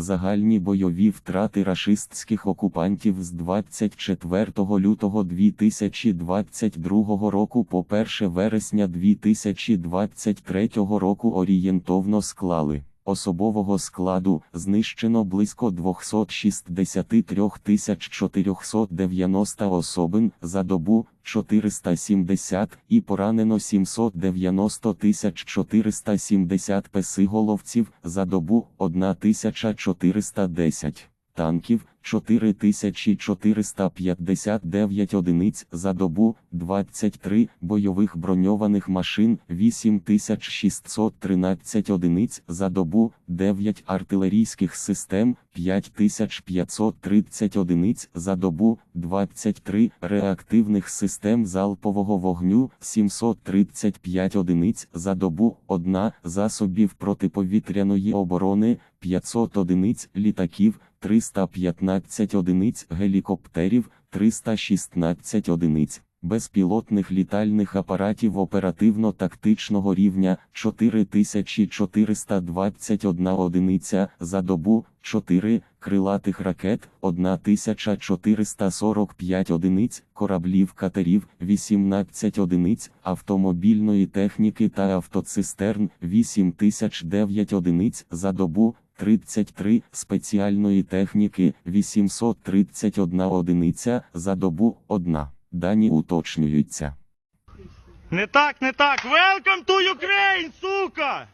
Загальні бойові втрати рашистських окупантів з 24 лютого 2022 року по 1 вересня 2023 року орієнтовно склали. Особового складу знищено близько 263 490 особин за добу 470 і поранено 790 470 песиголовців за добу 1410 танків 4459 одиниць за добу, 23 бойових броньованих машин 8613 одиниць за добу, 9 артилерійських систем 5530 одиниць за добу, 23 реактивних систем залпового вогню 735 одиниць за добу, 1 засобів протиповітряної оборони 500 одиниць літаків 315 одиниць гелікоптерів, 316 одиниць безпілотних літальних апаратів оперативно-тактичного рівня 4421 одиниця за добу, 4 крилатих ракет, 1445 одиниць, кораблів катерів, 18 одиниць, автомобільної техніки та автоцистерн, 8009 одиниць за добу, 33 спеціальної техніки, 831 одиниця за добу, 1. Дані уточнюються. Не так, не так. Welcome to Ukraine, сука!